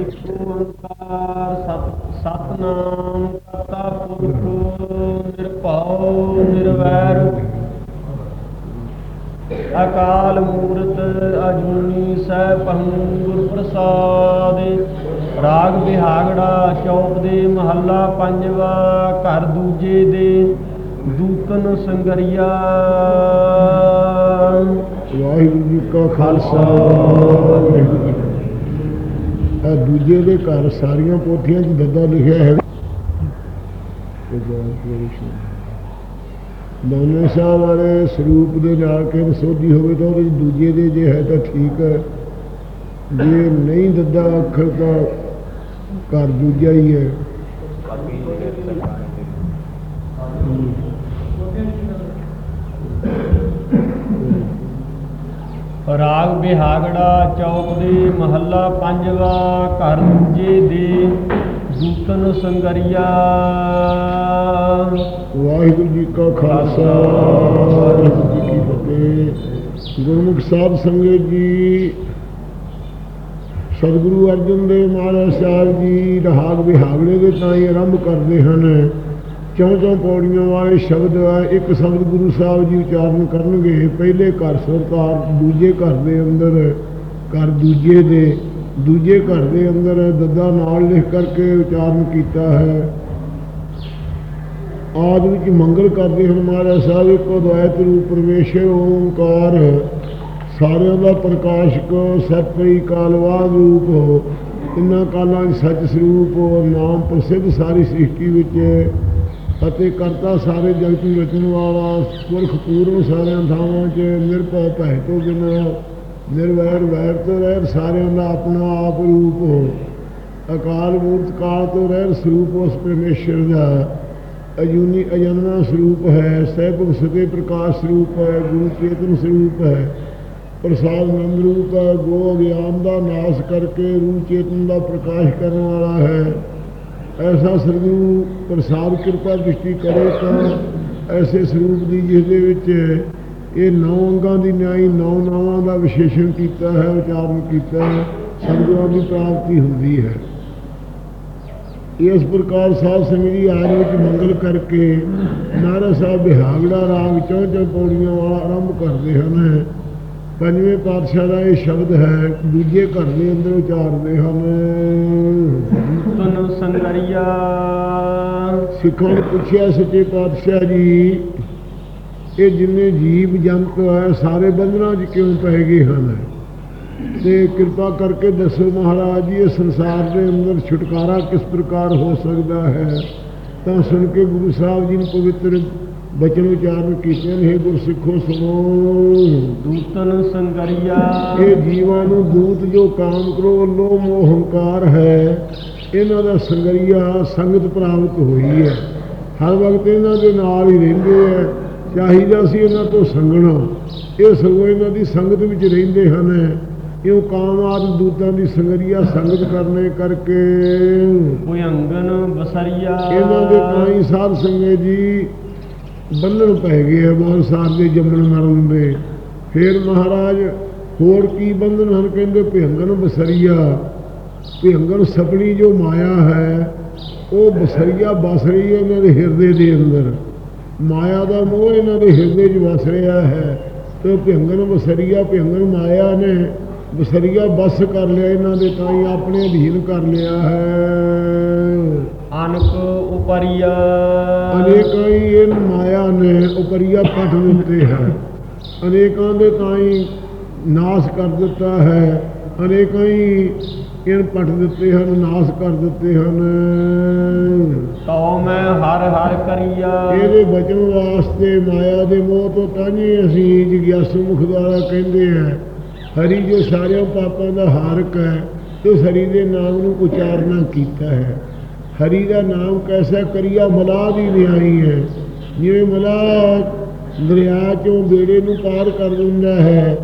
ਇੱਕ ਓੰਕਾਰ ਸਤਨਾਮ, ਕਰਤਾ ਪੁਰਖ, ਨਿਰਭਉ, ਨਿਰਵੈਰ। ਅਕਾਲ ਮੂਰਤ ਅਜੂਨੀ ਸੈਭੰ ਗੁਰ ਪ੍ਰਸਾਦ ਰਾਗ ਬਿਹਾਗੜਾ ਚੌਪ ਦੇ ਮਹੱਲਾ ਪੰਜਵਾ, ਘਰ ਦੂਜੇ ਦੇ ਦੂਤਨ ਸੰਗਰੀਆ। ਵਾਹਿਗੁਰੂ ਜੀ ਕਾ ਖਾਲਸਾ, ਵਾਹਿਗੁਰੂ ਦੂਜੇ ਦੇ ਘਰ ਸਾਰੀਆਂ ਪੋਥੀਆਂ 'ਚ ਦੱਦਾ ਲਿਖਿਆ ਹੈ। ਦੋਨੇ ਸਾਹਿਬ ਵਾਲੇ ਸਰੂਪ ਦੇ ਨਾਲ ਕਿ ਸੋਧੀ ਹੋਵੇ ਤਾਂ ਉਹਦੇ ਦੂਜੇ ਦੇ ਜੇ ਹੈ ਤਾਂ ਠੀਕ ਹੈ। ਜੇ ਨਹੀਂ ਦੱਦਾ ਅੱਖਰ ਤਾਂ ਘਰ ਦੂਜਾ ਹੀ ਹੈ। ਰਾਗ ਬਿਹਾਗੜਾ ਚੌਕ ਦੇ ਮਹੱਲਾ ਪੰਜਵਾ, ਘਰ ਦੂਜੇ ਦੇ ਦੂਤਨ ਸੰਗਰੀਆ। ਵਾਹਿਗੁਰੂ ਜੀ ਕਾ ਖਾਲਸਾ, ਵਾਹਿਗੁਰੂ ਜੀ ਕੀ ਫਤਿਹ। ਗੁਰਮੁਖ ਸਾਹਿਬ ਸੰਗਤ ਜੀ, ਸਤਿਗੁਰੂ ਅਰਜਨ ਦੇਵ ਮਹਾਰਾਜ ਸਾਹਿਬ ਜੀ, ਰਾਗ ਵਿਹਾਗੜੇ ਦੇ ਤਾਂ ਹੀ ਆਰੰਭ ਕਰਦੇ ਹਨ। ਚੌਂ ਚੌਂ ਪੌੜੀਆਂ ਵਾਲੇ ਸ਼ਬਦ ਆ, ਇੱਕ ਸ਼ਬਦ ਗੁਰੂ ਸਾਹਿਬ ਜੀ ਉਚਾਰਨ ਕਰਨਗੇ। ਪਹਿਲੇ ਘਰ ਸਰਕਾਰ, ਦੂਜੇ ਘਰ ਦੇ ਅੰਦਰ, ਘਰ ਦੂਜੇ ਦੇ, ਦੂਜੇ ਘਰ ਦੇ ਅੰਦਰ ਦੱਦਾ ਨਾਲ ਲਿਖ ਕਰਕੇ ਉਚਾਰਨ ਕੀਤਾ ਹੈ। ਆਦ ਵਿੱਚ ਮੰਗਲ ਕਰਦੇ ਹਨ ਮਹਾਰਾਜ ਸਾਹਿਬ, ਇੱਕੋ ਦਵਾਇਤ ਰੂਪ ਪਰਮੇਸ਼ਰ ਓੰਕਾਰ। ਸਾਰਿਆਂ ਦਾ ਪ੍ਰਕਾਸ਼ਕ ਸਤਿ ਕਾਲਵਾਦ ਰੂਪ। ਹੋ ਇਨ੍ਹਾਂ ਕਾਲਾਂ ਸੱਚ ਸਰੂਪ, ਨਾਮ ਪ੍ਰਸਿੱਧ ਸਾਰੀ ਸ੍ਰਿਸ਼ਟੀ ਵਿੱਚ ਅਤੇ ਕਰਤਾ ਸਾਰੇ ਜਗਤ ਨੂੰ ਰਚਣ ਵਾਲਾ ਪੁਰਖ ਪੂਰਨ ਸਾਰਿਆਂ ਥਾਵਾਂ 'ਚ ਨਿਰਭਉ ਭੈ ਤੋਂ ਬਿਨਾਂ, ਨਿਰਵੈਰ ਵੈਰ ਤੋਂ ਰਹਿਤ ਸਾਰਿਆਂ ਦਾ ਆਪਣਾ ਆਪ ਰੂਪ ਹੋ। ਅਕਾਲ ਮੂਰਤ ਕਾਲ ਤੋਂ ਰਹਿਤ ਸਰੂਪ ਉਸ ਪਰਮੇਸ਼ਰ ਦਾ। ਅਜੂਨੀ ਅਜਨਮਾ ਸਰੂਪ ਹੈ ਸਹਿਬ ਸਤੇ ਪ੍ਰਕਾਸ਼ ਸਰੂਪ ਹੈ, ਗੁਰੂ ਚੇਤਨ ਸਰੂਪ ਹੈ। ਪ੍ਰਸਾਦ ਨੰਦ ਰੂਪ ਹੈ, ਗੋ ਗਿਆਨ ਦਾ ਨਾਸ਼ ਕਰਕੇ ਰੂਪ ਚੇਤਨ ਦਾ ਪ੍ਰਕਾਸ਼ ਕਰਨ ਵਾਲਾ ਹੈ। ਐਸਾ ਸਰੂਪ ਪ੍ਰਸਾਦ ਕਿਰਪਾ ਦ੍ਰਿਸ਼ਟੀ ਕਰੇ ਤਾਂ ਐਸੇ ਸਰੂਪ ਦੀ ਜਿਸ ਦੇ ਵਿੱਚ ਇਹ ਨੌ ਅੰਗਾਂ ਦੀ ਨਿਆਈ, ਨੌ ਨਾਵਾਂ ਦਾ ਵਿਸ਼ੇਸ਼ਣ ਕੀਤਾ ਹੈ, ਉਚਾਰਨ ਕੀਤਾ ਹੈ ਸਤਿਗੁਰਾਂ ਦੀ ਪ੍ਰਾਪਤੀ ਹੁੰਦੀ ਹੈ। ਇਸ ਪ੍ਰਕਾਰ ਸਾਧ ਸੰਗਤ ਜੀ ਆਜ ਵਿੱਚ ਮੰਗਲ ਕਰਕੇ ਨਾਰਾ ਸਾਹਿਬ ਬਿਹਾਗੜਾ ਰਾਗ ਚੌਂ ਚੌਂ ਪੌੜੀਆਂ ਵਾਲਾ ਆਰੰਭ ਕਰਦੇ ਹਨ। ਪੰਜਵੇਂ ਪਾਤਸ਼ਾਹ ਦਾ ਇਹ ਸ਼ਬਦ ਹੈ ਦੂਜੇ ਘਰ ਦੇ ਅੰਦਰ ਉਚਾਰਦੇ ਹਨ। ਦੂਤਨ ਸੰਗਰੀਆ। ਸਿੱਖਾਂ ਨੇ ਪੁੱਛਿਆ ਸੱਚੇ ਪਾਤਸ਼ਾਹ ਜੀ ਇਹ ਜਿੰਨੇ ਜੀਵ ਜੰਤ ਹੈ ਸਾਰੇ ਬੰਧਨਾਂ 'ਚ ਕਿਉਂ ਪੈ ਗਏ ਹਨ? ਤੇ ਕਿਰਪਾ ਕਰਕੇ ਦੱਸੋ ਮਹਾਰਾਜ ਜੀ ਇਹ ਸੰਸਾਰ ਦੇ ਅੰਦਰ ਛੁਟਕਾਰਾ ਕਿਸ ਪ੍ਰਕਾਰ ਹੋ ਸਕਦਾ ਹੈ? ਤਾਂ ਸੁਣ ਕੇ ਗੁਰੂ ਸਾਹਿਬ ਜੀ ਨੇ ਪਵਿੱਤਰ ਬਚਨ ਉਚਾਰਨ ਕੀਤੇ ਨੇ "ਹੇ ਗੁਰਸਿੱਖੋ ਸੁਣੋ। ਦੂਤਨ ਸੰਗਰੀਆ। ਇਹ ਜੀਵਾਂ ਨੂੰ ਦੂਤ ਜੋ ਕਾਮ ਕਰੋ ਲੋਭ ਮੋਹ ਹੰਕਾਰ ਹੈ। ਇਹਨਾਂ ਦਾ ਸੰਗਰੀਆ ਸੰਗਤ ਪ੍ਰਾਪਤ ਹੋਈ ਹੈ। ਹਰ ਵਕਤ ਇਹਨਾਂ ਦੇ ਨਾਲ ਹੀ ਰਹਿੰਦੇ ਹੈ। ਚਾਹੀਦਾ ਸੀ ਇਹਨਾਂ ਤੋਂ ਸੰਗਣਾ। ਇਹ ਸਗੋਂ ਇਹਨਾਂ ਦੀ ਸੰਗਤ ਵਿੱਚ ਰਹਿੰਦੇ ਹਨ। ਇਉ ਕਾਮ ਆਦਿ ਦੂਤਾਂ ਦੀ ਸੰਗਰੀਆ ਸੰਗਤ ਕਰਨੇ ਕਰਕੇ। ਭੁਯੰਗਨ ਬਸਰੀਆ। ਇਹਨਾਂ ਦੇ ਤਾਂ ਹੀ ਸਾਧ ਸੰਗਤ ਜੀ ਬੰਧਨ ਪੈ ਗਏ ਆ ਬਹੁਤ ਸਾਰ ਦੇ ਜੰਮਣ ਮਰਨ ਦੇ। ਫਿਰ ਮਹਾਰਾਜ ਹੋਰ ਕੀ ਬੰਧਨ ਹਨ ਕਹਿੰਦੇ ਭਿੰਗਨ ਬਸਰੀਆ। ਭਿੰਗਨ ਸਪਣੀ ਜੋ ਮਾਇਆ ਹੈ, ਉਹ ਬਸਰੀਆ ਬਸ ਰਹੀ ਹੈ ਇਹਨਾਂ ਦੇ ਹਿਰਦੇ ਦੇ ਅੰਦਰ। ਮਾਇਆ ਦਾ ਮੋਹ ਇਹਨਾਂ ਦੇ ਹਿਰਦੇ 'ਚ ਵਸ ਰਿਹਾ ਹੈ। ਤੇ ਉਹ ਭਿੰਗਨ ਬਸਰੀਆ ਭਿੰਗਨ ਮਾਇਆ ਨੇ ਬਸਰੀਆ ਬਸ ਕਰ ਲਿਆ, ਇਹਨਾਂ ਦੇ ਤਾਂ ਹੀ ਆਪਣੇ ਅਧੀਨ ਕਰ ਲਿਆ ਹੈ। ਅਨਕ ਉਪਰੀਆ। ਅਨੇਕਾਂ ਹੀ ਇਹ ਮਾਇਆ ਨੇ ਉਪਰੀਆ ਪਟ ਦਿੱਤੇ ਹੈ। ਅਨੇਕਾਂ ਦੇ ਤਾਈ ਨਾਸ਼ ਕਰ ਦਿੱਤਾ ਹੈ। ਅਨੇਕਾਂ ਹੀ ਇਹ ਪਟ ਦਿੱਤੇ ਹਨ ਨਾਸ਼ ਕਰ ਦਿੱਤੇ ਹਨ। ਤਉ ਮੈਂ ਹਰ ਹਰ ਕਰੀਆ। ਇਹਦੇ ਬਚਣ ਵਾਸਤੇ ਮਾਇਆ ਦੇ ਮੋਹ ਤੋਂ ਤਾਂਹੀ ਅਸੀਂ ਜਿਗਿਆਸੂ ਮੁਖ ਦੁਆਰਾ ਕਹਿੰਦੇ ਆ ਹਰੀ ਜੋ ਸਾਰਿਆਂ ਪਾਪਾਂ ਦਾ ਹਾਰਕ ਹੈ ਤੇ ਹਰੀ ਦੇ ਨਾਮ ਨੂੰ ਉਚਾਰਨਾ ਕੀਤਾ ਹੈ। ਹਰੀ ਦਾ ਨਾਮ ਕੈਸਾ ਕਰੀਆ ਮਲਾਹ ਦੀ ਨਿਆਈ ਹੈ। ਜਿਵੇਂ ਮਲਾਹ ਦਰਿਆ ਚੋਂ ਬੇੜੇ ਨੂੰ ਪਾਰ ਕਰ ਦਿੰਦਾ ਹੈ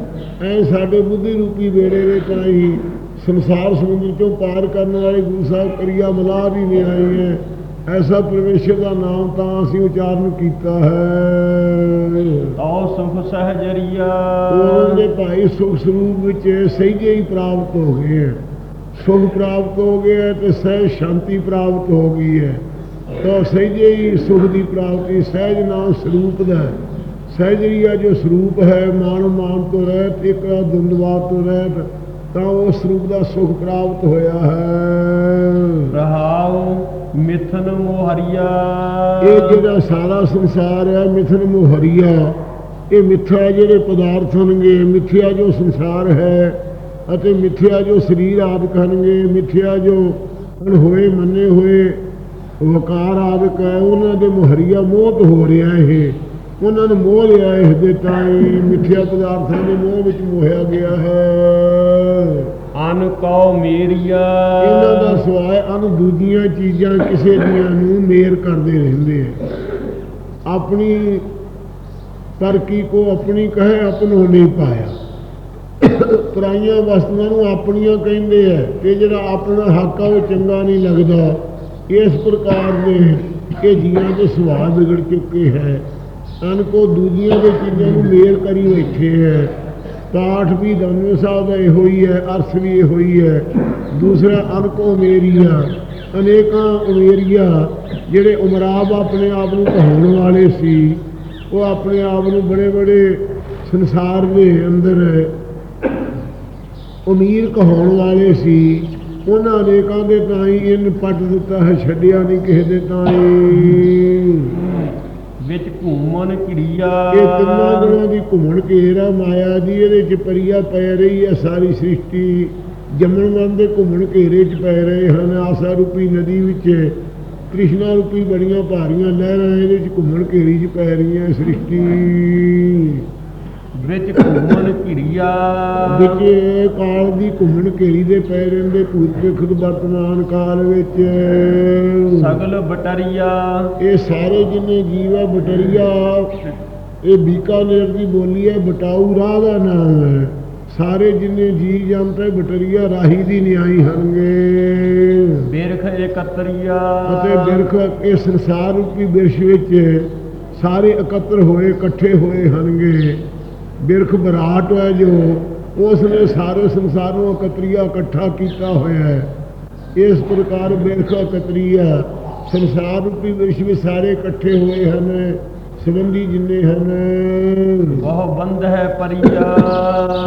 ਐ ਸਾਡੇ ਬੁੱਧੀ ਰੂਪੀ ਬੇੜੇ ਦੇ ਤਾਈ ਸੰਸਾਰ ਸਮੁੰਦਰ ਚੋਂ ਪਾਰ ਕਰਨ ਵਾਲੇ ਗੁਰੂ ਸਾਹਿਬ ਕਰੀਆ ਮਲਾਹ ਦੀ ਨਿਆਈ ਹੈ। ਐਸਾ ਪਰਮੇਸ਼ਰ ਦਾ ਨਾਮ ਤਾਂ ਅਸੀਂ ਉਚਾਰਨ ਕੀਤਾ ਹੈ। ਤਉ ਸੁਖ ਸਹਜਰੀਆ। ਉਹਨਾਂ ਦੇ ਭਾਈ ਸੁਖ ਸਰੂਪ ਵਿੱਚ ਸਹਿਜੇ ਹੀ ਪ੍ਰਾਪਤ ਹੋ ਗਏ ਹੈ। ਸੁਖ ਪ੍ਰਾਪਤ ਹੋ ਗਿਆ ਹੈ ਤੇ ਸਹਿਜ ਸ਼ਾਂਤੀ ਪ੍ਰਾਪਤ ਹੋ ਗਈ ਹੈ। ਤਾਂ ਸਹਿਜੇ ਹੀ ਸੁਖ ਦੀ ਪ੍ਰਾਪਤੀ ਸਹਿਜ ਨਾਮ ਸਰੂਪ ਦਾ ਹੈ। ਸਹਿਜਰੀਆ ਜੋ ਸਰੂਪ ਹੈ ਮਾਨ ਮਾਨ ਤੋਂ ਰਹਿਤ ਇੱਕ ਦੁੰਦਵਾਤ ਤੋਂ ਰਹਿਤ ਤਾਂ ਉਹ ਸਰੂਪ ਦਾ ਸੁਖ ਪ੍ਰਾਪਤ ਹੋਇਆ ਹੈ। ਰਹਾਉ ਮਿਥਨ ਮੋਹਰੀਆ। ਇਹ ਜਿਹੜਾ ਸਾਰਾ ਸੰਸਾਰ ਹੈ ਮਿਥਨ ਮੋਹਰੀਆ ਇਹ ਮਿੱਥਿਆ ਜਿਹੜੇ ਪਦਾਰਥ ਹੋਣਗੇ ਮਿੱਥਿਆ ਜੋ ਸੰਸਾਰ ਹੈ ਅਤੇ ਮਿੱਥਿਆ ਜੋ ਸਰੀਰ ਆਦਿ ਹੋਣਗੇ ਮਿੱਥਿਆ ਜੋ ਹੋਏ ਮੰਨੇ ਹੋਏ ਵਕਾਰ ਆਦਿਕ ਹੈ ਉਹਨਾਂ ਦੇ ਮੁਹਰੀਆ ਮੋਹ ਹੋ ਰਿਹਾ ਇਹ। ਉਹਨਾਂ ਨੂੰ ਮੋਹ ਲਿਆ ਇਸ ਦੇ ਤਾਈ ਮਿੱਥਿਆ ਪਦਾਰਥਾਂ ਦੇ ਮੋਹ ਵਿੱਚ ਮੋਹਿਆ ਗਿਆ ਹੈ। ਅਨ ਕਉ ਮੇਰੀਆ। ਇਹਨਾਂ ਦਾ ਸਵਾਏ ਅਨ ਦੂਜੀਆਂ ਚੀਜ਼ਾਂ ਕਿਸੇ ਦੀਆਂ ਨੂੰ ਮੇਰ ਕਰਦੇ ਰਹਿੰਦੇ ਆ। ਆਪਣੀ ਪਰ ਕੀ ਕੋ ਆਪਣੀ ਕਹੇ ਆਪਣੋ ਨਹੀਂ ਪਾਇਆ। ਪਰਾਈਆਂ ਵਸਤੂਆਂ ਨੂੰ ਆਪਣੀਆਂ ਕਹਿੰਦੇ ਆ ਤੇ ਜਿਹੜਾ ਆਪਣਾ ਹੱਕ ਆ ਉਹ ਚੰਗਾ ਨਹੀਂ ਲੱਗਦਾ। ਇਸ ਪ੍ਰਕਾਰ ਦੇ ਇਹ ਜੀਆਂ ਦੇ ਸੁਭਾਅ ਵਿਗੜ ਚੁੱਕੇ ਹੈ। ਅਨ ਕੋ ਦੂਜੀਆਂ ਦੇ ਚੀਜ਼ਾਂ ਨੂੰ ਮੇਲ ਕਰੀ ਬੈਠੇ ਹੈ। ਪਾਠ ਵੀ ਦਮਨ ਸਾਹਿਬ ਦਾ ਇਹੋ ਹੀ ਹੈ ਅਰਥ ਵੀ ਇਹੋ ਹੀ ਹੈ। ਦੂਸਰਾ ਅਨ ਕੋ ਮੇਰੀਆ ਅਨੇਕਾਂ ਉਮੇਰੀਆ ਜਿਹੜੇ ਉਮਰਾਬ ਆਪਣੇ ਆਪ ਨੂੰ ਕਹਾਉਣ ਵਾਲੇ ਸੀ, ਉਹ ਆਪਣੇ ਆਪ ਨੂੰ ਬੜੇ ਬੜੇ ਸੰਸਾਰ ਦੇ ਅੰਦਰ ਅਮੀਰ ਕਹਾਉਣ ਵਾਲੇ ਸੀ ਉਹਨਾਂ ਅਨੇਕਾਂ ਦੇ ਤਾਈ ਇਹਨ ਪੱਟ ਦਿੱਤਾ ਹੈ ਛੱਡਿਆ ਨਹੀਂ ਕਿਸੇ ਦੇ ਤਾਈ ਵਿੱਚ ਘੂਮਨ ਕਿਰਿਆ ਇਹ ਤਿੰਨਾਂ ਦਿਨਾਂ ਦੀ ਘੁੰਮਣ ਘੇਰਾ ਮਾਇਆ ਦੀ ਇਹਦੇ ਚ ਪਰੀਆ ਪੈ ਰਹੀ ਹੈ ਸਾਰੀ ਸ੍ਰਿਸ਼ਟੀ ਜੰਮਣ ਮਨ ਦੇ ਘੁੰਮਣ ਘੇਰੇ ਚ ਪੈ ਰਹੇ ਹਨ। ਆਸਾ ਰੂਪੀ ਨਦੀ ਵਿੱਚ ਕ੍ਰਿਸ਼ਨਾ ਰੂਪੀ ਬੜੀਆਂ ਭਾਰੀਆਂ ਲਹਿਰਾਂ ਇਹਦੇ ਚ ਘੁੰਮਣ ਘੇਰੀ ਚ ਪੈ ਰਹੀਆਂ ਸ੍ਰਿਸ਼ਟੀ। ਵਿੱਚ ਘੂਮਨ ਕਿਰਿਆ ਵਿੱਚ ਕਾਲ ਦੀ ਘੁੰਮਣ ਘੇਰੀ ਦੇ ਪੈ ਰਹਿੰਦੇ ਵਿਖਦ ਵਰਤਮਾਨ ਕਾਲ ਵਿੱਚ। ਸਗਲ ਬਟਰੀਆ। ਇਹ ਸਾਰੇ ਜਿੰਨੇ ਜੀਵ ਹੈ ਬਟਰੀਆ। ਇਹ ਬੀਕਾਨੇਰ ਦੀ ਬੋਲੀ ਹੈ ਬਟਾਊ ਰਾਹ ਦਾ ਨਾਮ ਹੈ। ਸਾਰੇ ਜਿੰਨੇ ਜੀ ਜੰਤ ਹੈ ਬਟਰੀਆ ਰਾਹੀ ਦੀ ਨਿਆਈ ਹਨਗੇ ਬਿਰਖ ਇਕਤਰੀਆ। ਅਤੇ ਬਿਰਖ ਇਹ ਸੰਸਾਰ ਰੂਪੀ ਬਿਰਸ਼ ਵਿੱਚ ਸਾਰੇ ਇਕੱਤਰ ਹੋਏ ਇਕੱਠੇ ਹੋਏ ਹਨਗੇ ਬਿਰਖ ਬਰਾਟ ਹੈ ਜੋ ਉਸ ਨੇ ਸਾਰੇ ਸੰਸਾਰ ਨੂੰ ਇਕੱਤਰੀਆ ਇਕੱਠਾ ਕੀਤਾ ਹੋਇਆ ਹੈ। ਇਸ ਪ੍ਰਕਾਰ ਬਿਰਖ ਇਕੱਤਰੀਆ ਸੰਸਾਰ ਰੂਪੀ ਵਿੱਚ ਸਾਰੇ ਇਕੱਠੇ ਹੋਏ ਹਨ। ਸੰਬੰਧੀ ਜਿੰਨੇ ਹਨ। ਬਹੁ ਬੰਧ ਹੈ ਪਰੀਆ।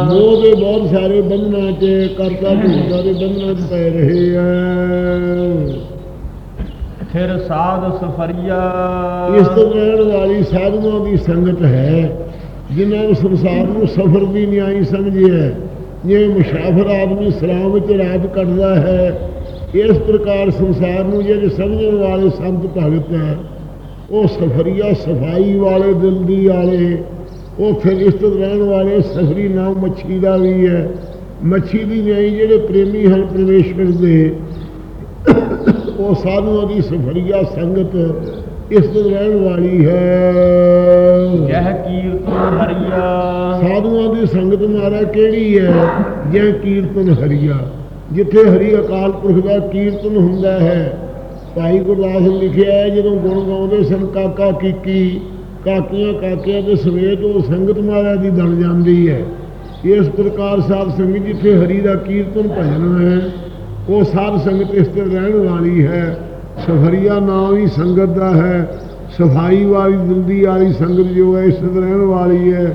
ਮੋਹ ਦੇ ਬਹੁਤ ਸਾਰੇ ਬੰਧਨਾਂ 'ਚ ਕਰਤਾ ਭੂਤਾ ਦੇ ਬੰਧਨਾਂ 'ਚ ਪੈ ਰਹੇ ਆ। ਫਿਰ ਸਾਧ ਸਫਰੀਆ। ਇਸ ਤੋਂ ਰਹਿਣ ਵਾਲੀ ਸਾਧੂਆਂ ਦੀ ਸੰਗਤ ਹੈ। ਜਿਨ੍ਹਾਂ ਨੂੰ ਸੰਸਾਰ ਨੂੰ ਸਫਰ ਦੀ ਨਿਆਈ ਸਮਝਿਆ ਜੇ ਮੁਸਾਫਰ ਆਦਮੀ ਸਲਾਮ ਵਿੱਚ ਰਾਤ ਕੱਟਦਾ ਹੈ। ਇਸ ਪ੍ਰਕਾਰ ਸੰਸਾਰ ਨੂੰ ਜਿਹੜੇ ਸਮਝਣ ਵਾਲੇ ਸੰਤ ਭਗਤ ਹੈ, ਉਹ ਸਫਰੀਆ ਸਫ਼ਾਈ ਵਾਲੇ ਦਿਲ ਦੀ ਵਾਲੇ ਉਹ ਫਿਰ ਇਸ ਰਹਿਣ ਵਾਲੇ ਸਫਰੀ ਨਾਮ ਮੱਛੀ ਦਾ ਵੀ ਹੈ। ਮੱਛੀ ਦੀ ਨਿਆਈ ਜਿਹੜੇ ਪ੍ਰੇਮੀ ਹਨ ਪਰਮੇਸ਼ਵਰ ਦੇ, ਉਹ ਸਾਧੂਆਂ ਦੀ ਸਫਰੀਆ ਸੰਗਤ ਇਸ ਤੋਂ ਰਹਿਣ ਵਾਲੀ ਹੈ। ਜਹ ਕੀਰਤਨ ਹਰੀਆ। ਸਾਧੂਆਂ ਦੀ ਸੰਗਤ ਮਾਰਾ ਕਿਹੜੀ ਹੈ? ਜੈ ਕੀਰਤਨ ਹਰੀਆ। ਜਿੱਥੇ ਹਰੀ ਅਕਾਲ ਪੁਰਖ ਦਾ ਕੀਰਤਨ ਹੁੰਦਾ ਹੈ। ਭਾਈ ਗੁਰਦਾਸ ਲਿਖਿਆ ਹੈ ਜਦੋਂ ਗੁਣ ਗਾਉਂਦੇ ਸਨ ਕਾਕਾ ਕੀਕੀ ਕਾਕੀਆਂ ਕਾਕਿਆਂ ਦੇ ਸਮੇਤ ਉਹ ਸੰਗਤ ਮਾਰਾ ਦੀ ਬਣ ਜਾਂਦੀ ਹੈ। ਇਸ ਪ੍ਰਕਾਰ ਸਾਧ ਸੰਗਤ ਜਿੱਥੇ ਹਰੀ ਦਾ ਕੀਰਤਨ ਭਜਨ ਹੈ ਉਹ ਸਾਧ ਸੰਗਤ ਇਸ ਤੇ ਰਹਿਣ ਵਾਲੀ ਹੈ। ਸਫਰੀਆ ਨਾਮ ਹੀ ਸੰਗਤ ਦਾ ਹੈ ਸਫ਼ਾਈ ਵਾਲੀ ਦਿਲਦੀ ਵਾਲੀ ਸੰਗਤ ਜੋ ਹੈ ਇਸ ਰਹਿਣ ਵਾਲੀ ਹੈ।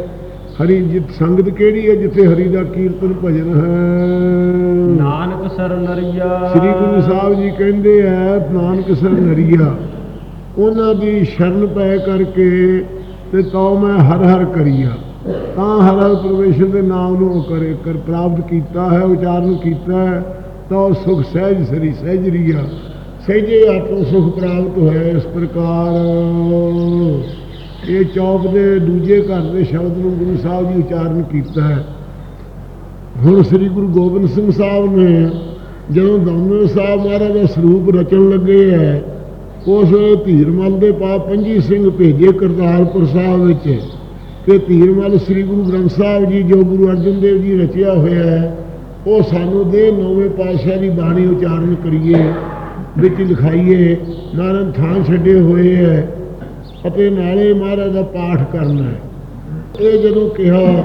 ਹਰੀ ਜਿਤ ਸੰਗਤ ਕਿਹੜੀ ਹੈ ਜਿੱਥੇ ਹਰੀ ਦਾ ਕੀਰਤਨ ਭਜਨ ਹੈ? ਨਾਨਕ ਸਰ ਨਰੀਆ ਸ੍ਰੀ ਗੁਰੂ ਸਾਹਿਬ ਜੀ ਕਹਿੰਦੇ ਹੈ ਨਾਨਕ ਸਰ ਨਰੀਆ ਉਹਨਾਂ ਦੀ ਸ਼ਰਨ ਪੈ ਕਰਕੇ ਤੇ ਤਉ ਮੈਂ ਹਰ ਹਰ ਕਰੀਆ। ਤਾਂ ਹਰ ਹਰ ਪ੍ਰਵੇਸ਼ਰ ਦੇ ਨਾਮ ਨੂੰ ਕਰੇ ਕਰ ਪ੍ਰਾਪਤ ਕੀਤਾ ਹੈ ਉਚਾਰਨ ਕੀਤਾ ਹੈ ਤਾਂ ਉਹ ਸੁਖ ਸਹਿਜ ਸਰੀ ਸਹਿਜਰੀਆ ਸਹਿਜੇ ਆਤਮ ਸੁਖ ਪ੍ਰਾਪਤ ਹੋਇਆ ਇਸ ਪ੍ਰਕਾਰ। ਇਹ ਚੌਪ ਦੇ ਦੂਜੇ ਘਰ ਦੇ ਸ਼ਬਦ ਨੂੰ ਗੁਰੂ ਸਾਹਿਬ ਜੀ ਉਚਾਰਨ ਕੀਤਾ ਹੈ। ਹੁਣ ਸ੍ਰੀ ਗੁਰੂ ਗੋਬਿੰਦ ਸਿੰਘ ਸਾਹਿਬ ਨੇ ਜਦੋਂ ਦਮਨ ਸਾਹਿਬ ਮਹਾਰਾਜ ਦਾ ਸਰੂਪ ਰਚਣ ਲੱਗੇ ਹੈ, ਉਸ ਵੇਲੇ ਧੀਰਮਲ ਦੇ ਪਾ ਪੰਜੀ ਸਿੰਘ ਭੇਜੇ ਕਰਤਾਰਪੁਰ ਸਾਹਿਬ ਵਿੱਚ ਕਿ ਧੀਰਮਲ ਸ੍ਰੀ ਗੁਰੂ ਗ੍ਰੰਥ ਸਾਹਿਬ ਜੀ ਜੋ ਗੁਰੂ ਅਰਜਨ ਦੇਵ ਜੀ ਰਚਿਆ ਹੋਇਆ ਹੈ, ਉਹ ਸਾਨੂੰ ਦੇ ਨੌਵੇਂ ਪਾਤਸ਼ਾਹ ਦੀ ਬਾਣੀ ਉਚਾਰਨ ਕਰੀਏ। ਵਿੱਚ ਲਿਖਾਈਏ ਮਹਾਰਾਜ ਥਾਂ ਛੱਡੇ ਹੋਏ ਹੈ, ਅਤੇ ਨਾਲੇ ਮਹਾਰਾਜ ਦਾ ਪਾਠ ਕਰਨਾ ਹੈ। ਇਹ ਜਦੋਂ ਕਿਹਾ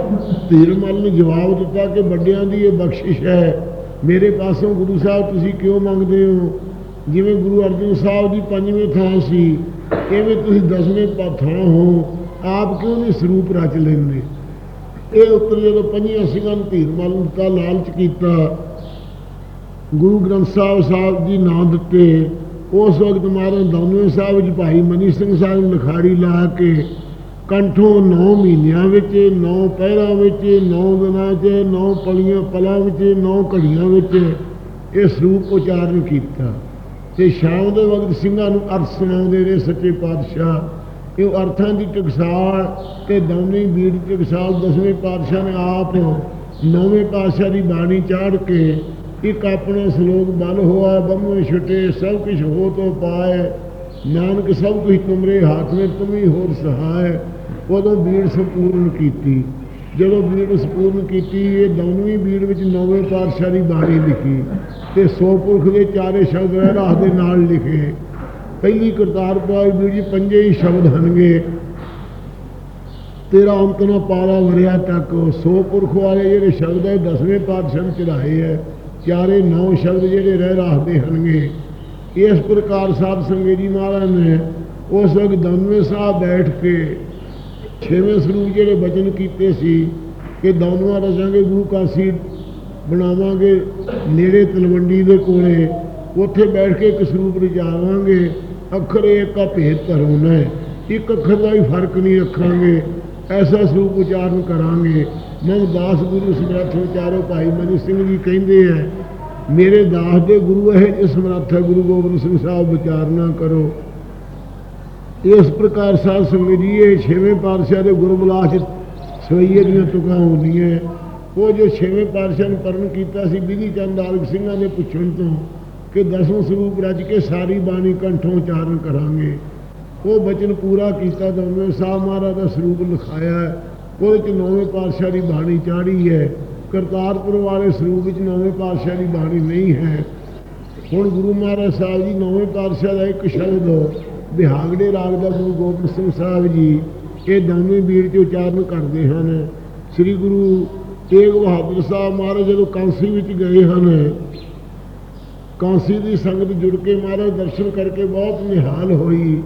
ਧੀਰਮਲ ਨੇ ਜਵਾਬ ਦਿੱਤਾ ਕਿ ਵੱਡਿਆਂ ਦੀ ਇਹ ਬਖਸ਼ਿਸ਼ ਹੈ। ਮੇਰੇ ਪਾਸੋਂ ਗੁਰੂ ਸਾਹਿਬ ਤੁਸੀਂ ਕਿਉਂ ਮੰਗਦੇ ਹੋ? ਜਿਵੇਂ ਗੁਰੂ ਅਰਜਨ ਸਾਹਿਬ ਦੀ ਪੰਜਵੇਂ ਥਾਂ ਸੀ ਐਵੇਂ ਤੁਸੀਂ ਦਸਵੇਂ ਥਾਂ ਹੋ? ਆਪ ਕਿਉਂ ਨਹੀਂ ਸਰੂਪ ਰਚ ਲੈਂਦੇ? ਇਹ ਉੱਤਰ ਜਦੋਂ ਪੰਜੀਆਂ ਸਿੰਘਾਂ ਨੂੰ ਧੀਰ ਮਲ ਦਿੱਤਾ, ਲਾਲਚ ਕੀਤਾ ਗੁਰੂ ਗ੍ਰੰਥ ਸਾਹਿਬ ਸਾਹਿਬ ਜੀ ਨਾਂ ਦਿੱਤੇ। ਉਸ ਵਕਤ ਮਹਾਰਾਜ ਦੌਨੇ ਸਾਹਿਬ ਵਿੱਚ ਭਾਈ ਮਨੀ ਸਿੰਘ ਸਾਹਿਬ ਨੂੰ ਲਿਖਾਰੀ ਲਾ ਕੇ ਕੰਠੋਂ 9 ਮਹੀਨਿਆਂ ਵਿੱਚ 9 ਪਹਿਰਾਂ ਵਿੱਚ 9 ਦਿਨਾਂ 'ਚ 9 ਪਲੀਆਂ ਪਲਾਂ ਵਿੱਚ 9 ਘੜੀਆਂ ਵਿੱਚ ਇਹ ਸਰੂਪ ਉਚਾਰਨ ਕੀਤਾ। ਤੇ ਸ਼ਾਮ ਦੇ ਵਕਤ ਸਿੰਘਾਂ ਨੂੰ ਅਰਥ ਸੁਣਾਉਂਦੇ ਰਹੇ ਸੱਚੇ ਪਾਤਸ਼ਾਹ। ਇਹ ਅਰਥਾਂ ਦੀ ਟਕਸਾਲ ਤੇ ਦੌਨੇ ਬੀੜ ਟਕਸਾਲ ਦਸਵੇਂ ਪਾਤਸ਼ਾਹ ਨੇ ਆਪ ਨੌਵੇਂ ਪਾਤਸ਼ਾਹ ਦੀ ਬਾਣੀ ਚਾੜ ਕੇ ਇੱਕ ਆਪਣਾ ਸ਼ਲੋਕ ਬਲ ਹੋਆ ਬੰਮੇ ਛੁਟੇ, ਸਭ ਕੁਛ ਹੋ ਤੋ ਪਾਏ। ਨਾਨਕ ਸਭ ਕੁਛ ਤੁਮਰੇ ਹੱਥ ਵਿੱਚ, ਤੁਮੀ ਹੋਰ ਸਹਾਇ ਉਦੋਂ ਬੀੜ ਸੰਪੂਰਨ ਕੀਤੀ। ਜਦੋਂ ਬੀੜ ਸੰਪੂਰਨ ਕੀਤੀ, ਇਹ ਦੌਨਵੀਂ ਬੀੜ ਵਿੱਚ ਨੌਵੇਂ ਪਾਤਸ਼ਾਹ ਦੀ ਬਾਣੀ ਲਿਖੀ ਤੇ ਸੋ ਪੁਰਖ ਦੇ ਚਾਰੇ ਸ਼ਬਦ ਰਹਿ ਰਾਹ ਦੇ ਨਾਲ ਲਿਖੇ। ਪਹਿਲੀ ਕਰਤਾਰ ਪਾਲ ਬੀੜ ਜੀ ਪੰਜੇ ਹੀ ਸ਼ਬਦ ਹਨਗੇ। ਤੇਰਾ ਅੰਤ ਨਾ ਪਾਰਾ ਵਰਿਆ ਤੱਕ। ਸੋ ਪੁਰਖ ਵਾਲੇ ਜਿਹੜੇ ਸ਼ਬਦ ਹੈ, ਦਸਵੇਂ ਪਾਤਸ਼ਾਹ ਨੇ ਚੜਾਏ ਹੈ। ਚਾਰੇ ਨੌ ਸ਼ਬਦ ਜਿਹੜੇ ਰਹਿ ਰਾਹਦੇ ਹਨਗੇ ਇਸ ਪ੍ਰਕਾਰ ਸਾਹਿਬ ਸੰਗਤ ਜੀ ਮਹਾਰਾਜ ਨੇ ਉਸ ਵਕਤ ਦਨਵੇਂ ਸਾਹਿਬ ਬੈਠ ਕੇ ਛੇਵੇਂ ਸਰੂਪ ਜਿਹੜੇ ਬਚਨ ਕੀਤੇ ਸੀ ਕਿ ਦੌਨਵਾ ਰਚਾਂਗੇ ਗੁਰੂ ਕਾਸੀ ਬਣਾਵਾਂਗੇ, ਨੇੜੇ ਤਲਵੰਡੀ ਦੇ ਕੋਲੇ, ਉੱਥੇ ਬੈਠ ਕੇ ਇੱਕ ਸਰੂਪ ਰਚਾਵਾਂਗੇ, ਅੱਖਰ ਇੱਕ ਦਾ ਭੇਦ ਧਰਮ ਹੈ ਇੱਕ ਅੱਖਰ ਦਾ ਵੀ ਫ਼ਰਕ ਨਹੀਂ ਰੱਖਾਂਗੇ। ਐਸਾ ਸਰੂਪ ਉਚਾਰਨ ਕਰਾਂਗੇ। ਮਨ ਦਾਸ ਗੁਰੂ ਸਮਰੱਥ ਵਿਚਾਰੋ ਭਾਈ ਮਨੀ ਸਿੰਘ ਜੀ ਕਹਿੰਦੇ ਹੈ ਮੇਰੇ ਦਾਸ ਦੇ ਗੁਰੂ ਇਹ ਜਿਸ ਸਮਰੱਥ ਹੈ ਗੁਰੂ ਗੋਬਿੰਦ ਸਿੰਘ ਸਾਹਿਬ ਵਿਚਾਰਨਾ ਕਰੋ। ਇਸ ਪ੍ਰਕਾਰ ਸਾਧ ਸੰਗਤ ਜੀ, ਇਹ ਛੇਵੇਂ ਪਾਤਸ਼ਾਹ ਦੇ ਗੁਰਬਲਾਸ ਸਵਈਏ ਦੀਆਂ ਤੁਕਾਂ ਹੁੰਦੀਆਂ ਉਹ ਜੋ ਛੇਵੇਂ ਪਾਤਸ਼ਾਹ ਨੇ ਪਰਨ ਕੀਤਾ ਸੀ, ਬਿਧੀ ਚੰਦ ਆਲਕ ਸਿੰਘਾਂ ਦੇ ਪੁੱਛਣ ਤੋਂ ਕਿ ਦਸਵੇਂ ਸਰੂਪ ਰਚ ਕੇ ਸਾਰੀ ਬਾਣੀ ਕੰਠੋਂ ਉਚਾਰਨ ਕਰਾਂਗੇ। ਉਹ ਬਚਨ ਪੂਰਾ ਕੀਤਾ ਦੌਵੇਂ ਸਾਹਿਬ ਮਹਾਰਾਜ ਦਾ ਸਰੂਪ ਲਿਖਾਇਆ ਹੈ। ਉਹਦੇ ਚ ਨੌਵੇਂ ਪਾਤਸ਼ਾਹ ਦੀ ਬਾਣੀ ਚਾੜੀ ਹੈ। ਕਰਤਾਰਪੁਰ ਵਾਲੇ ਸਰੂਪ ਵਿੱਚ ਨੌਵੇਂ ਪਾਤਸ਼ਾਹ ਦੀ ਬਾਣੀ ਨਹੀਂ ਹੈ। ਹੁਣ ਗੁਰੂ ਮਹਾਰਾਜ ਸਾਹਿਬ ਜੀ ਨੌਵੇਂ ਪਾਤਸ਼ਾਹ ਦਾ ਇੱਕ ਸ਼ਬਦ ਬਿਹਾਗੜੇ ਰਾਗ ਦਾ ਗੁਰੂ ਗੋਬਿੰਦ ਸਿੰਘ ਸਾਹਿਬ ਜੀ ਇਹ ਦੋਵੇਂ ਬੀੜ ਚ ਉਚਾਰਨ ਕਰਦੇ ਹਨ। ਸ੍ਰੀ ਗੁਰੂ ਤੇਗ ਬਹਾਦਰ ਸਾਹਿਬ ਮਹਾਰਾਜ ਜਦੋਂ ਕਾਂਸੀ ਵਿੱਚ ਗਏ ਹਨ, ਕਾਂਸੀ ਦੀ ਸੰਗਤ ਜੁੜ ਕੇ ਮਹਾਰਾਜ ਦਰਸ਼ਨ ਕਰਕੇ ਬਹੁਤ ਨਿਹਾਲ ਹੋਈ।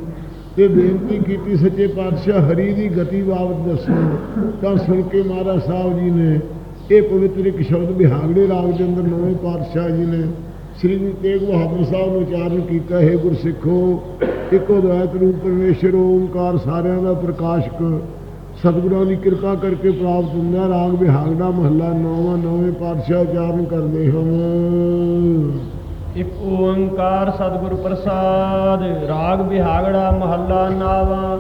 ਤੇ ਬੇਨਤੀ ਕੀਤੀ ਸੱਚੇ ਪਾਤਸ਼ਾਹ ਹਰੀ ਦੀ ਗਤੀ ਬਾਬਤ ਦੱਸੋ। ਤਾਂ ਸੁਣ ਕੇ ਮਹਾਰਾਜ ਸਾਹਿਬ ਜੀ ਨੇ ਇਹ ਪਵਿੱਤਰ ਇੱਕ ਸ਼ਬਦ ਬਿਹਾਗੜੇ ਰਾਗ ਦੇ ਅੰਦਰ ਨਵੇਂ ਪਾਤਸ਼ਾਹ ਜੀ ਨੇ ਸ੍ਰੀ ਗੁਰੂ ਤੇਗ ਬਹਾਦਰ ਸਾਹਿਬ ਨੂੰ ਉਚਾਰਨ ਕੀਤਾ, ਹੈ ਗੁਰਸਿੱਖੋ, ਇੱਕੋ ਦਇਤ ਰੂਪ ਪਰਮੇਸ਼ਰ ਓਮਕਾਰ ਸਾਰਿਆਂ ਦਾ ਪ੍ਰਕਾਸ਼ਕ, ਸਤਿਗੁਰਾਂ ਦੀ ਕਿਰਪਾ ਕਰਕੇ ਪ੍ਰਾਪਤ ਹੁੰਦਾ ਰਾਗ ਬਿਹਾਗੜਾ ਮਹੱਲਾ ਨੌਵਾਂ ਨੌਵੇਂ ਪਾਤਸ਼ਾਹ ਉਚਾਰਨ ਕਰਦੇ ਹਾਂ। ਇੱਕ ਓੰਕਾਰ ਸਤਿਗੁਰ ਪ੍ਰਸਾਦ, ਰਾਗ ਬਿਹਾਗੜਾ ਮਹੱਲਾ ਨਾਵਾ,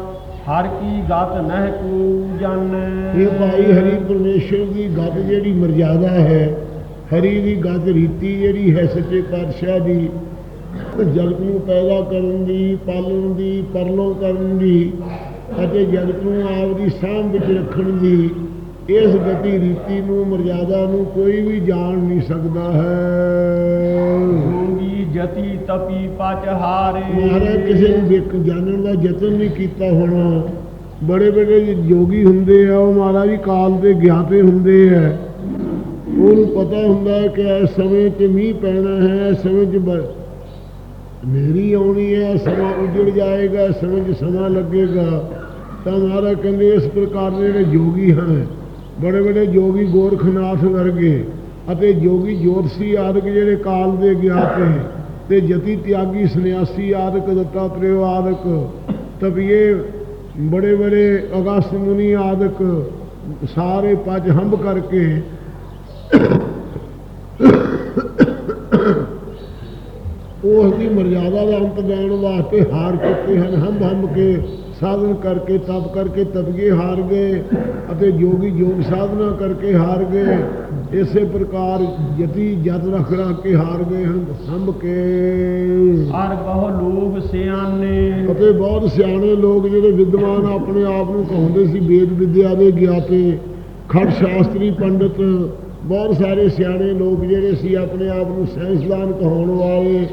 ਹਰ ਕੀ ਗਤ ਨਹਿ ਕੂ ਜਾਣੈ। ਇਹ ਭਾਈ ਹਰੀ ਪਰਮੇਸ਼ਰ ਦੀ ਗੱਤ ਜਿਹੜੀ ਮਰਜ਼ਾਦਾ ਹੈ, ਹਰੀ ਦੀ ਗੱਤ ਰੀਤੀ ਜਿਹੜੀ ਹੈ ਸੱਚੇ ਪਾਤਸ਼ਾਹ ਦੀ ਉਹ ਜਗਤ ਨੂੰ ਪੈਦਾ ਕਰਨ ਦੀ, ਪਾਲਣ ਦੀ ਪਰਲੋ ਕਰਨ ਦੀ, ਅਤੇ ਜਗਤ ਨੂੰ ਆਪ ਦੀ ਸਾਂਭ ਵਿੱਚ ਰੱਖਣ ਦੀ ਇਸ ਗਤੀ ਰੀਤੀ ਨੂੰ ਮਰਜ਼ਾਦਾ ਨੂੰ ਕੋਈ ਵੀ ਜਾਣ ਨਹੀਂ ਸਕਦਾ ਹੈ। ਗੂੰਗੀ ਜਤੀ ਤਪੀ ਪਚ ਹਾਰੇ। ਮਹਾਰਾਜ ਕਿਸੇ ਨੂੰ ਦੇਖ ਜਾਣਨ ਦਾ ਯਤਨ ਨਹੀਂ ਕੀਤਾ ਹੋਣਾ। ਬੜੇ ਬੜੇ ਯੋਗੀ ਹੁੰਦੇ ਆ ਉਹ ਮਹਾਰਾਜ ਜੀ ਕਾਲ ਦੇ ਗਿਆਤੇ ਹੁੰਦੇ ਆ। ਉਹਨੂੰ ਪਤਾ ਹੁੰਦਾ ਕਿ ਇਸ ਸਮੇਂ 'ਚ ਮੀਂਹ ਪੈਣਾ ਹੈ ਇਸ ਸਮੇਂ 'ਚ ਹਨੇਰੀ ਆਉਣੀ ਹੈ ਸਮਾਂ ਉਜੜ ਜਾਏਗਾ ਇਸ ਸਮੇਂ 'ਚ ਸਮਾਂ ਲੱਗੇਗਾ। ਤਾਂ ਮਹਾਰਾਜ ਕਹਿੰਦੇ ਇਸ ਪ੍ਰਕਾਰ ਦੇ ਜਿਹੜੇ ਯੋਗੀ ਹਨ ਬੜੇ ਬੜੇ ਜੋਗੀ ਗੋਰਖਨਾਥ ਵਰਗੇ ਅਤੇ ਜੋਗੀ ਜੋਤਸੀ ਆਦਿਕ ਜਿਹੜੇ ਕਾਲ ਦੇ ਗਿਆਤੇ ਤੇ ਜਤੀ ਤਿਆਗੀ ਸੰਨਿਆਸੀ ਆਦਿਕ ਦੱਤਾਤਰੇय ਆਦਿਕ ਤਬੀਏ ਬੜੇ ਬੜੇ ਅਗਸਤ ਮੁਨੀ ਆਦਿਕ ਸਾਰੇ ਪਜ ਹੰਬ ਕਰਕੇ ਉਸ ਦੀ ਮਰਜ਼ਾਦਾ ਦਾ ਅੰਤ ਦੇਣ ਵਾਸਤੇ ਹਾਰ ਚੁੱਕੇ ਹਨ ਹੰਬ ਹੰਬ ਕੇ ਸਾਧਨ ਕਰਕੇ ਤਪ ਕਰਕੇ ਤਪਗੇ ਹਾਰ ਗਏ ਅਤੇ ਜੋਗੀ ਯੋਗ ਸਾਧਨਾ ਕਰਕੇ ਹਾਰ ਗਏ ਇਸੇ ਪ੍ਰਕਾਰ ਜਤੀ ਜਤ ਰੱਖ ਰੱਖ ਕੇ ਹਾਰ ਗਏ ਹਨ ਹੰਬ ਕੇ। ਹਰ ਬਹੁ ਲੋਕ ਸਿਆਣੇ। ਅਤੇ ਬਹੁਤ ਸਿਆਣੇ ਲੋਕ ਜਿਹੜੇ ਵਿਦਵਾਨ ਆਪਣੇ ਆਪ ਨੂੰ ਕਹਾਉਂਦੇ ਸੀ ਵੇਦ ਵਿਦਿਆ ਦੇ ਗਿਆਤੇ ਖੜ ਸ਼ਾਸਤਰੀ ਪੰਡਤ ਬਹੁਤ ਸਾਰੇ ਸਿਆਣੇ ਲੋਕ ਜਿਹੜੇ ਸੀ ਆਪਣੇ ਆਪ ਨੂੰ ਸਾਇੰਸਦਾਨ ਕਹਾਉਣ ਵਾਲੇ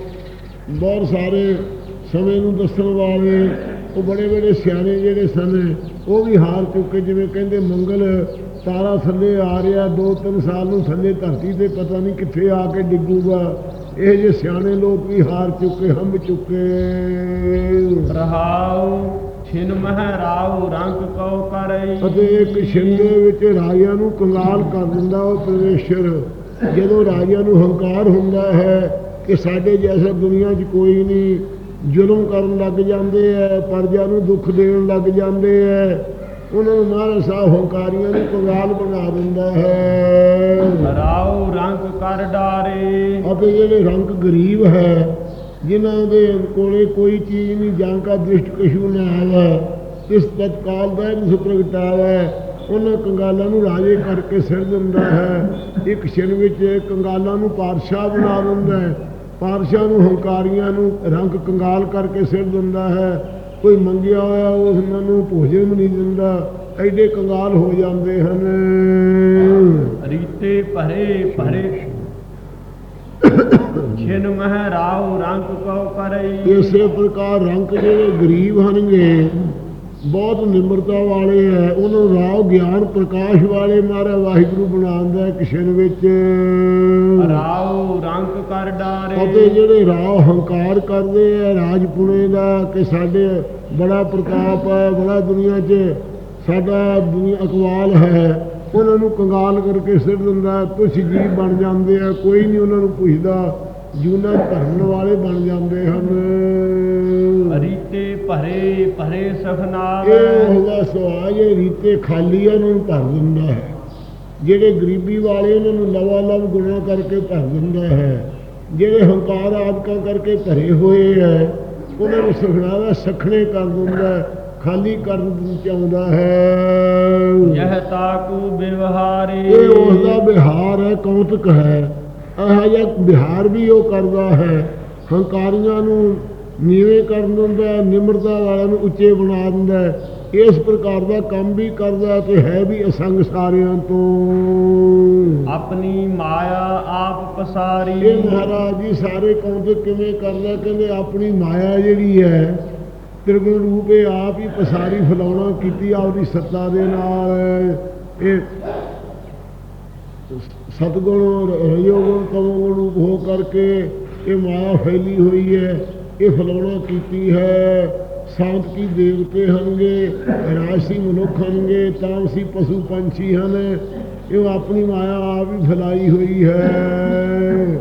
ਬਹੁਤ ਸਾਰੇ ਸਮੇਂ ਨੂੰ ਦੱਸਣ ਵਾਲੇ ਉਹ ਬੜੇ ਬੜੇ ਸਿਆਣੇ ਜਿਹੜੇ ਸਨ ਉਹ ਵੀ ਹਾਰ ਚੁੱਕੇ ਜਿਵੇਂ ਕਹਿੰਦੇ ਮੰਗਲ ਤਾਰਾ ਥੱਲੇ ਆ ਰਿਹਾ ਦੋ ਤਿੰਨ ਸਾਲ ਨੂੰ ਥੱਲੇ ਧਰਤੀ ਤੇ ਪਤਾ ਨਹੀਂ ਕਿੱਥੇ ਆ ਕੇ ਡਿੱਗੂਗਾ। ਇਹ ਜੇ ਸਿਆਣੇ ਲੋਕ ਵੀ ਹਾਰ ਚੁੱਕੇ ਹੰਬ ਚੁੱਕੇ। ਰਹਾਉ ਛਿਨ ਮਹਿ ਰਾਉ ਰੰਗ ਕਉ ਕਰਈ ਅਤੇ ਇੱਕ ਛਿੰਦੇ ਵਿੱਚ ਰਾਜਿਆਂ ਨੂੰ ਕੰਗਾਲ ਕਰ ਦਿੰਦਾ ਉਹ ਪਰਮੇਸ਼ਰ। ਜਦੋਂ ਰਾਜਿਆਂ ਨੂੰ ਹੰਕਾਰ ਹੁੰਦਾ ਹੈ ਕਿ ਸਾਡੇ ਜੈਸਾ ਦੁਨੀਆ 'ਚ ਕੋਈ ਨਹੀਂ ਜ਼ੁਲਮ ਕਰਨ ਲੱਗ ਜਾਂਦੇ ਐ ਪਰਜਾ ਨੂੰ ਦੁੱਖ ਦੇਣ ਲੱਗ ਜਾਂਦੇ ਐ। ਉਹਨਾਂ ਨੂੰ ਮਹਾਰਾਜ ਸਾਹਿਬ ਹੰਕਾਰੀਆਂ ਨੂੰ ਕੰਗਾਲ ਬਣਾ ਦਿੰਦਾ ਹੈ। ਰਾਉ ਰੰਗ ਕਰ ਡਾਰੇ। ਅਤੇ ਜਿਹੜੇ ਰੰਗ ਗਰੀਬ ਹੈ ਜਿਨ੍ਹਾਂ ਦੇ ਕੋਲੇ ਕੋਈ ਚੀਜ਼ ਨਹੀਂ ਜਾਂ ਕਾ ਦ੍ਰਿਸ਼ਟ ਕਸ਼ੂ ਨਾ ਆਵੇ ਇਸ ਤਤਕਾਲ ਦਾ ਇਹਨੂੰ ਪ੍ਰਗਟਾਵੇ ਉਹਨਾਂ ਕੰਗਾਲਾਂ ਨੂੰ ਰਾਜੇ ਕਰਕੇ ਸਿਰ ਦਿੰਦਾ ਹੈ। ਇੱਕ ਛਿਨ ਵਿੱਚ ਕੰਗਾਲਾਂ ਨੂੰ ਪਾਤਸ਼ਾਹ ਬਣਾ ਦਿੰਦਾ ਹੈ। ਪਾਤਸ਼ਾਹ ਨੂੰ ਹੰਕਾਰੀਆਂ ਨੂੰ ਰੰਗ ਕੰਗਾਲ ਕਰਕੇ ਸਿਰ ਦਿੰਦਾ ਹੈ। ਕੋਈ ਮੰਗਿਆ ਹੋਇਆ ਉਸ ਨੂੰ ਭੋਜਨ ਨਹੀਂ ਦਿੰਦਾ। ਐਡੇ ਕੰਗਾਲ ਹੋ ਜਾਂਦੇ ਹਨ। ਰੀਤੇ ਭਰੇ ਭਰੇ। ਛਿਨ ਮਹਿ ਰਾਉ ਰੰਗ ਕਉ ਕਰਈ। ਇਸੇ ਪ੍ਰਕਾਰ ਰੰਗ ਜਿਹੜੇ ਗਰੀਬ ਹਨਗੇ ਬਹੁਤ ਨਿਮਰਤਾ ਵਾਲੇ ਹੈ ਉਹਨਾਂ ਨੂੰ ਰਾਹ ਗਿਆਨ ਪ੍ਰਕਾਸ਼ ਵਾਲੇ ਮਾਰਾ ਵਾਹਿਗੁਰੂ ਬਣਾਉਂਦਾ ਕਿਸ਼ਨ ਵਿੱਚ। ਰਾਉ ਰੰਗ ਕਰ ਅਤੇ ਡਾਰੇ ਜਿਹੜੇ ਰਾਹ ਹੰਕਾਰ ਕਰਦੇ ਆ ਰਾਜਪੁਣੇ ਦਾ ਕਿ ਸਾਡੇ ਬੜਾ ਪ੍ਰਤਾਪ ਹੈ ਬੜਾ ਦੁਨੀਆ 'ਚ ਸਾਡਾ ਦੁਨੀਆ ਅਕਵਾਲ ਹੈ ਉਹਨਾਂ ਨੂੰ ਕੰਗਾਲ ਕਰਕੇ ਸਿਰ ਦਿੰਦਾ ਤੁਸੀਂ ਜੀ ਬਣ ਜਾਂਦੇ ਆ ਕੋਈ ਨਹੀਂ ਉਹਨਾਂ ਨੂੰ ਪੁੱਛਦਾ ਜੂਨਾ ਭਰਨ ਵਾਲੇ ਬਣ ਜਾਂਦੇ ਹਨ। ਭਰੇ ਭਰੇ ਸਖਨਾਵੇ ਇਹ ਉਹਦਾ ਸਵਾਜ ਇਹ ਰੀਤੇ ਖਾਲੀ ਆ, ਉਹਨਾਂ ਨੂੰ ਭਰ ਦਿੰਦਾ ਹੈ। ਜਿਹੜੇ ਗਰੀਬੀ ਵਾਲੇ ਉਹਨਾਂ ਨੂੰ ਲਵਾ ਲਵ ਗੁਣਾ ਕਰਕੇ ਭਰ ਦਿੰਦਾ ਹੈ। ਜਿਹੜੇ ਹੰਕਾਰ ਆਦਿਕਾਂ ਕਰਕੇ ਭਰੇ ਹੋਏ ਹੈ ਉਹਨਾਂ ਨੂੰ ਸੁਖਣਾਵਾ ਸਖਣੇ ਕਰ ਦਿੰਦਾ ਖਾਲੀ ਕਰ ਦਿੰ ਚਾਹੁੰਦਾ ਹੈ। ਯਹ ਤਾਕੂ ਬਿਵਹਾਰੀ। ਇਹ ਉਸ ਦਾ ਬਿਹਾਰ ਹੈ ਕੌਤਕ ਹੈ। ਇਹ ਜਿਹਾ ਬਿਹਾਰ ਵੀ ਉਹ ਕਰਦਾ ਹੈ। ਹੰਕਾਰੀਆਂ ਨੂੰ ਨੀਵੇਂ ਕਰ ਦਿੰਦਾ ਨਿਮਰਤਾ ਵਾਲਿਆਂ ਨੂੰ ਉੱਚੇ ਬਣਾ ਦਿੰਦਾ। ਇਸ ਪ੍ਰਕਾਰ ਦਾ ਕੰਮ ਵੀ ਕਰਦਾ ਤੇ ਹੈ ਵੀ ਅਸੰਗ ਸਾਰਿਆਂ ਤੋਂ। ਆਪਣੀ ਮਾਇਆ ਆਪ ਪਸਾਰੀ। ਇਹ ਮਹਾਰਾਜ ਜੀ ਸਾਰੇ ਕੌਤਕ ਕਿਵੇਂ ਕਰਦਾ ਕਹਿੰਦੇ ਆਪਣੀ ਮਾਇਆ ਜਿਹੜੀ ਹੈ ਤ੍ਰਿਗੁਣ ਰੂਪ ਇਹ ਆਪ ਹੀ ਪਸਾਰੀ ਫਲਾਉਣਾ ਕੀਤੀ ਆਪਦੀ ਸੱਤਾ ਦੇ ਨਾਲ। ਇਹ ਸਤਗੁਣ ਰਜੋਗੁਣ ਤਮੋਗੁਣ ਰੂਪ ਹੋ ਕਰਕੇ ਇਹ ਮਾਇਆ ਫੈਲੀ ਹੋਈ ਹੈ। ਇਹ ਫਲਾਉਣਾ ਕੀਤੀ ਹੈ। ਸਾਂਤ ਕੀ ਦੇਵਤੇ ਹਨਗੇ ਰਾਸ਼ੀ ਮਨੁੱਖ ਹਨਗੇ ਤਾਮਸੀ ਪਸ਼ੂ ਪੰਛੀ ਹਨ। ਇਹ ਆਪਣੀ ਮਾਇਆ ਆਪ ਹੀ ਫੈਲਾਈ ਹੋਈ ਹੈ।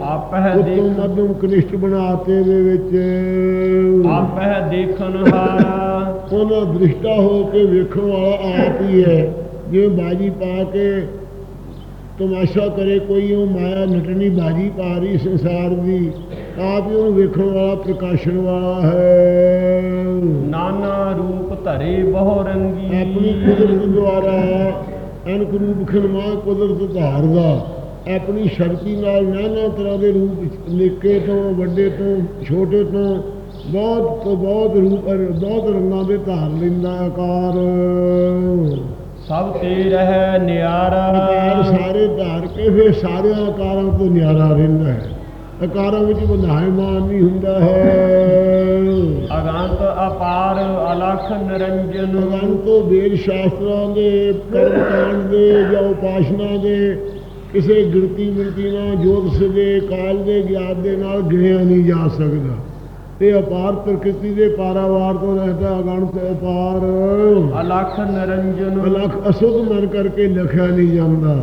ਆਪਹਿ ਉਤੋਂ ਦੇਖ ਮਧਮ ਕਨਿਸ਼ਟ ਬਣਾਤੇ ਦੇ ਵਿੱਚ। ਆਪਹਿ ਦੇਖਨ ਹਾਰਾ। ਉਹਨਾਂ ਦ੍ਰਿਸ਼ਟਾ ਹੋ ਕੇ ਵੇਖਣ ਵਾਲਾ ਆਪ ਹੀ ਹੈ। ਜਿਵੇਂ ਬਾਜੀ ਪਾ ਕੇ ਤਮਾਸ਼ਾ ਕਰੇ ਕੋਈ ਉਹ ਮਾਇਆ ਨਟਣੀ ਬਾਜੀ ਪਾ ਰਹੀ ਸੰਸਾਰ ਦੀ ਆਪ ਹੀ ਉਹਨੂੰ ਵੇਖਣ ਵਾਲਾ ਪ੍ਰਕਾਸ਼ਣ ਵਾਲਾ ਹੈ। ਨਾਨਾ ਰੂਪ ਧਰੇ ਬਹੁ ਰੰਗੀ। ਆਪਣੀ ਕੁਦਰਤ ਦੁਆਰਾ ਅਨਕ ਰੂਪ ਖਿਲਮਾ ਕੁਦਰਤ ਧਾਰਦਾ ਆਪਣੀ ਸ਼ਕਤੀ ਨਾਲ ਨਾਨਾ ਤਰ੍ਹਾਂ ਦੇ ਰੂਪ ਨਿੱਕੇ ਤੋਂ ਵੱਡੇ ਤੋਂ ਛੋਟੇ ਤੋਂ ਬਹੁਤ ਤੋਂ ਬਹੁਤ ਰੂਪ ਬਹੁਤ ਰੰਗਾਂ ਦੇ ਧਾਰ ਲੈਂਦਾ ਆਕਾਰ। ਸਭ ਤੇ ਰਹਿ ਨਿਆਰਾ। ਆਕਾਰ ਸਾਰੇ ਧਾਰ ਕੇ ਫਿਰ ਸਾਰਿਆਂ ਆਕਾਰਾਂ ਤੋਂ ਨਿਆਰਾ ਰਹਿੰਦਾ ਹੈ। ਆਕਾਰਾਂ ਵਿੱਚ ਬੰਧਾਇਮਾਨ ਨਹੀਂ ਹੁੰਦਾ ਹੈ। ਅਗੰਤ ਅਪਾਰ ਅਲਖ ਨਿਰੰਜਨ। ਭਗਵਾਨ ਤੋਂ ਵੇਦ ਸ਼ਾਸਤਰਾਂ ਦੇ ਕਰਮ ਕਾਂਡ ਦੇ ਜਾਂ ਉਪਾਸ਼ਨਾ ਦੇ ਕਿਸੇ ਗਿਣਤੀ ਮਿਣਤੀ ਨਾਲ ਜੋਤਿਸ਼ ਦੇ ਕਾਲ ਦੇ ਗਿਆਨ ਦੇ ਨਾਲ ਗਿਣਿਆ ਨਹੀਂ ਜਾ ਸਕਦਾ। ਤੇ ਅਪਾਰ ਪ੍ਰਕਿਰਤੀ ਦੇ ਪਾਰਾਵਾਰ ਤੋਂ ਰਹਿਤਾ ਅਗਣਤ ਅਪਾਰ। ਅਲਖ ਨਿਰੰਜਨ। ਅਲਖ ਅਸੁੱਧ ਮਨ ਕਰਕੇ ਲਿਖਿਆ ਨਹੀਂ ਜਾਂਦਾ।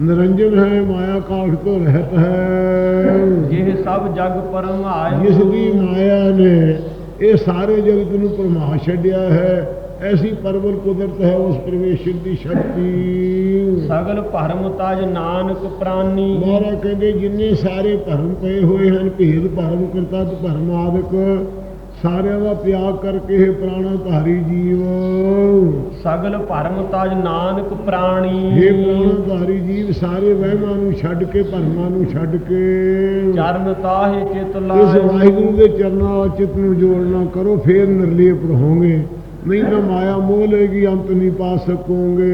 ਨਿਰੰਜਨ ਹੈ ਮਾਇਆ ਕਾਖ ਤੋਂ ਰਹਿਤ ਹੈ। ਇਹ ਸਭ ਜਗ ਪਰਮਾਇ ਜਿਸ ਦੀ ਮਾਇਆ ਨੇ ਇਹ ਸਾਰੇ ਜਗਤ ਨੂੰ ਪਰਮਾ ਛੱਡਿਆ ਹੈ। ਐਸੀ ਪਰਵਲ ਕੁਦਰਤ ਹੈ ਉਸ ਪਰਮੇਸ਼ਰ ਦੀ ਸ਼ਕਤੀ। ਸਗਲ ਭਰਮ ਤਜ ਨਾਨਕ ਪ੍ਰਾਨੀ। ਮਹਾਰਾਜ ਕਹਿੰਦੇ ਜਿੰਨੇ ਸਾਰੇ ਭਰਮ ਪਏ ਹੋਏ ਹਨ ਭੇਦ ਭਰਮ ਕਰਤਾ ਤੇ ਭਰਮ ਆਦਿਕ ਸਾਰਿਆਂ ਦਾ ਤਿਆਗ ਕਰਕੇ ਇਹ ਪ੍ਰਾਣਾ ਧਾਰੀ ਜੀਵ। ਸਗਲ ਭਰਮ ਤਜ ਨਾਨਕ ਪ੍ਰਾਣੀ ਇਹ ਪ੍ਰਾਣਾ ਧਾਰੀ ਜੀਵ ਸਾਰੇ ਵਹਿਮਾਂ ਨੂੰ ਛੱਡ ਕੇ ਭਰਮਾਂ ਨੂੰ ਛੱਡ ਕੇ। ਚਰਨ ਤਾਹੇ ਚਿਤ ਇਸ ਲਾਏ। ਵਾਹਿਗੁਰੂ ਦੇ ਚਰਨਾਂ ਚਿੱਤ ਨੂੰ ਜੋੜਨਾ ਕਰੋ ਫੇਰ ਨਿਰਲੇਪ ਰਹੋਗੇ ਨਹੀਂ ਤਾਂ ਮਾਇਆ ਮੋਹ ਲੇਗੀ ਅੰਤ ਨਹੀਂ ਪਾ ਸਕੋਗੇ।